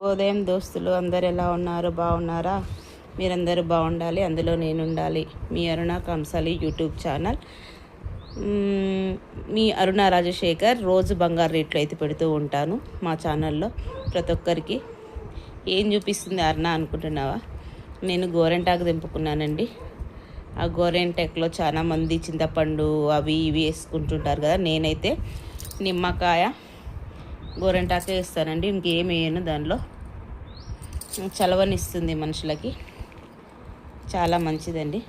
ఉదయం దోస్తులు అందరు ఎలా ఉన్నారు? బాగున్నారా? మీరందరూ బాగుండాలి. అందులో నేను ఉండాలి మీ అరుణ కంసాలి యూట్యూబ్ ఛానల్. మీ అరుణ రాజశేఖర్ రోజు బంగారు రేట్లు అయితే పెడుతూ ఉంటాను మా ఛానల్లో ప్రతి ఒక్కరికి. ఏం చూపిస్తుంది అరుణ అనుకుంటున్నావా? నేను గోరెంటాకు దింపుకున్నానండి ఆ గోరెంటాకులో చాలామంది చింతపండు అవి ఇవి వేసుకుంటుంటారు కదా. నేనైతే నిమ్మకాయ గోరెంటాకే వేస్తానండి. ఇంకేం వేయను దానిలో. చలవనిస్తుంది మనుషులకి. చాలా మంచిదండి.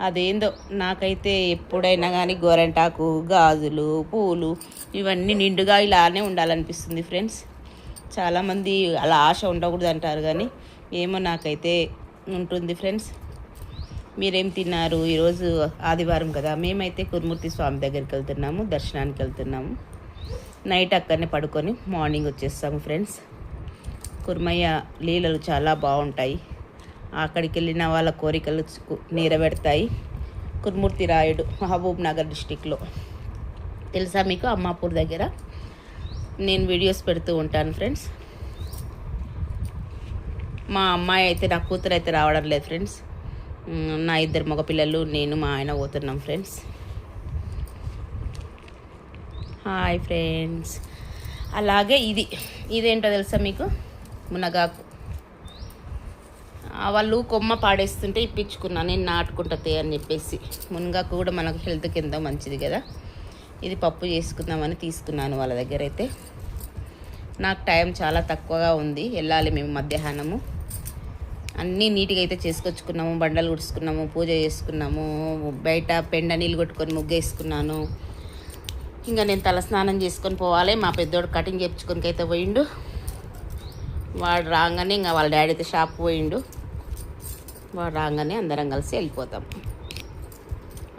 అదేందో నాకైతే ఎప్పుడైనా కానీ గోరెంటాకు గాజులు పూలు ఇవన్నీ నిండుగా ఇలానే ఉండాలనిపిస్తుంది ఫ్రెండ్స్. చాలామంది అలా ఆశ ఉండకూడదు అంటారు కానీ ఏమో నాకైతే ఉంటుంది ఫ్రెండ్స్. మీరేం తిన్నారు? ఈరోజు ఆదివారం కదా. మేమైతే కురుమూర్తి స్వామి దగ్గరికి వెళ్తున్నాము దర్శనానికి వెళ్తున్నాము. నైట్ అక్కడనే పడుకొని మార్నింగ్ వచ్చేస్తాము ఫ్రెండ్స్. కుర్మయ్య లీలలు చాలా బాగుంటాయి. అక్కడికి వెళ్ళిన వాళ్ళ కోరికలు చు- నెరవేరుతాయి. కుర్మూర్తి రాయుడు మహబూబ్ నగర్ డిస్టిక్లో. తెలుసా మీకు? అమ్మాపూర్ దగ్గర నేను వీడియోస్ పెడుతూ ఉంటాను ఫ్రెండ్స్. మా అమ్మాయి అయితే నా కూతురు అయితే రావడం లేదు ఫ్రెండ్స్. నా ఇద్దరు మగపిల్లలు నేను మా ఆయన పోతున్నాం ఫ్రెండ్స్. Hi friends. అలాగే ఇది ఇదేంటో తెలుసా మీకు? మునగాకు. వాళ్ళు కొమ్మ పాడేస్తుంటే ఇప్పించుకున్నా నేను నాటుకుంటుంది అని చెప్పేసి. మునగాకు కూడా మనకు హెల్త్కి ఎంతో మంచిది కదా. ఇది పప్పు చేసుకుందామని తీసుకున్నాను వాళ్ళ దగ్గర అయితే. నాకు టైం చాలా తక్కువగా ఉంది వెళ్ళాలి మేము మధ్యాహ్నము. అన్నీ నీట్గా అయితే చేసుకొచ్చుకున్నాము బండలు గుడుచుకున్నాము పూజ చేసుకున్నాము బయట పెండ నీళ్ళు కొట్టుకొని ముగ్గేసుకున్నాను. ఇంకా నేను తల స్నానం చేసుకొని పోవాలి. మా పెద్దోడు కటింగ్ చేయించుకొని అయితే పోయిండు. వాడు రాగానే ఇంకా వాళ్ళ డాడీ అయితే షాప్ పోయిండు. వాడు రాగానే అందరం కలిసి వెళ్ళిపోతాం.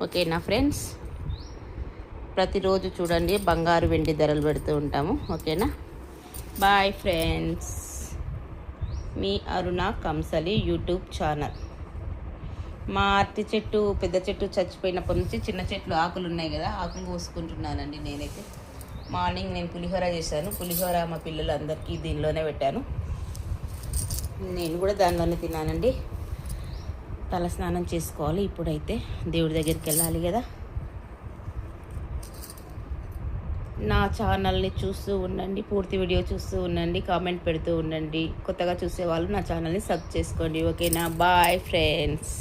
ఓకేనా ఫ్రెండ్స్? ప్రతిరోజు చూడండి బంగారు వెండి ధరలు పెడుతూ ఉంటాము. ఓకేనా? Bye friends. మీ అరుణ కంసలి యూట్యూబ్ ఛానల్. మా అరటి చెట్టు పెద్ద చెట్టు చచ్చిపోయినప్పటి నుంచి చిన్న చెట్లు ఆకులు ఉన్నాయి కదా ఆకులు కోసుకుంటున్నానండి నేనైతే. మార్నింగ్ నేను పులిహోర చేశాను. పులిహోర మా పిల్లలందరికీ దీనిలోనే పెట్టాను. నేను కూడా దానిలోనే తిన్నానండి. తల స్నానం చేసుకోవాలి ఇప్పుడైతే. దేవుడి దగ్గరికి వెళ్ళాలి కదా. నా ఛానల్ని చూస్తూ ఉండండి పూర్తి వీడియో చూస్తూ ఉండండి కామెంట్ పెడుతూ ఉండండి. కొత్తగా చూసే వాళ్ళు నా ఛానల్ని సబ్ చేసుకోండి. ఓకేనా? Bye friends.